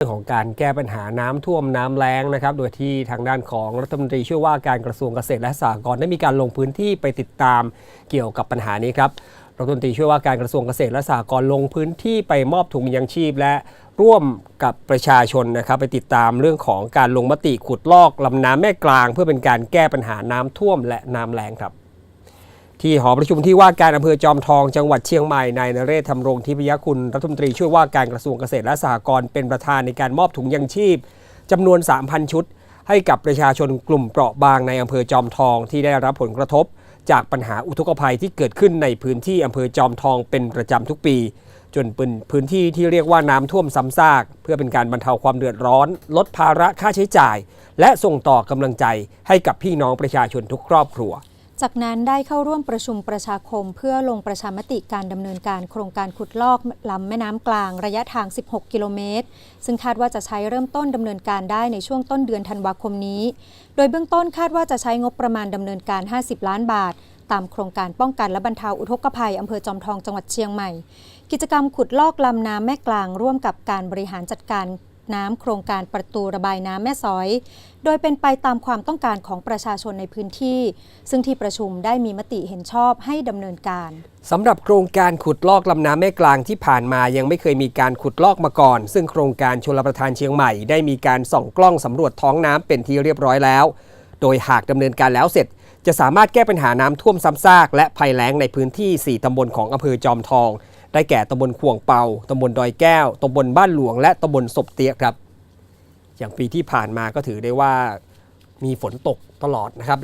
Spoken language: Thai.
เรื่องของการแก้ปัญหาน้ำท่วมน้ำแล้งนะครับ โดยที่ทางด้านของรัฐมนตรีช่วยว่าการกระทรวงเกษตรและสหกรณ์ได้มีการลงพื้นที่ไปติดตามเกี่ยวกับปัญหานี้ครับ รัฐมนตรีช่วยว่าการกระทรวงเกษตรและสหกรณ์ลงพื้นที่ไปมอบถุงยังชีพ และร่วมกับประชาชนนะครับ ไปติดตามเรื่องของการลงมติขุดลอกลำน้ำแม่กลาง เพื่อเป็นการแก้ปัญหาน้ำท่วมและน้ำแล้งครับ ที่หอประชุมที่ว่าการอำเภอจอมทองจังหวัดเชียงใหม่นายนเรศธรรมรงทิพยคุณรัฐมนตรีช่วยว่าการกระทรวงเกษตรและสหกรณ์เป็นประธานในการมอบถุงยังชีพจำนวน 3,000 ชุด ให้กับประชาชนกลุ่มเปราะบางในอำเภอจอมทองที่ได้รับผลกระทบ จากปัญหาอุทกภัยที่เกิดขึ้นในพื้นที่อำเภอจอมทองเป็นประจำทุกปี จนเป็นพื้นที่ที่เรียกว่าน้ำท่วมซ้ำซาก เพื่อเป็นการบรรเทาความเดือดร้อน ลดภาระค่าใช้จ่าย และส่งต่อกำลังใจให้กับพี่น้องประชาชนทุกครอบครัว จากนั้นได้เข้าร่วมประชุมประชาคม เพื่อลงประชามติการดำเนินการโครงการขุดลอกลำแม่น้ำกลางระยะทาง 16 กิโลเมตร ซึ่งคาดว่าจะใช้เริ่มต้นดำเนินการได้ในช่วงต้นเดือนธันวาคมนี้ โดยเบื้องต้นคาดว่าจะใช้งบประมาณดำเนินการ 50 ล้านบาท ตามโครงการป้องกันและบรรเทาอุทกภัยอำเภอจอมทองจังหวัดเชียงใหม่ กิจกรรมขุดลอกลำน้ำแม่กลางร่วมกับการบริหารจัดการ น้ำโครงการประตูระบายน้ำแม่สอย โดยเป็นไปตามความต้องการของประชาชนในพื้นที่ ซึ่งที่ประชุมได้มีมติเห็นชอบให้ดำเนินการสำหรับโครงการขุดลอกลำน้ำแม่กลางที่ผ่านมายังไม่เคยมีการขุดลอกมาก่อน ซึ่งโครงการชลประทานเชียงใหม่ได้มีการส่องกล้องสำรวจท้องน้ำเป็นที่เรียบร้อยแล้ว โดยหากดำเนินการแล้วเสร็จจะสามารถแก้ปัญหาน้ำท่วมซ้ำซากและภัยแล้งในพื้นที่ 4 ตำบลของอำเภอจอมทอง ได้แก่ตำบลขวงเปาตำบลดอยแก้วตำบลบ้านหลวง และตำบลศพเตี้ยครับ อย่างปีที่ผ่านมาก็ถือได้ว่ามีฝนตกตลอดนะครับ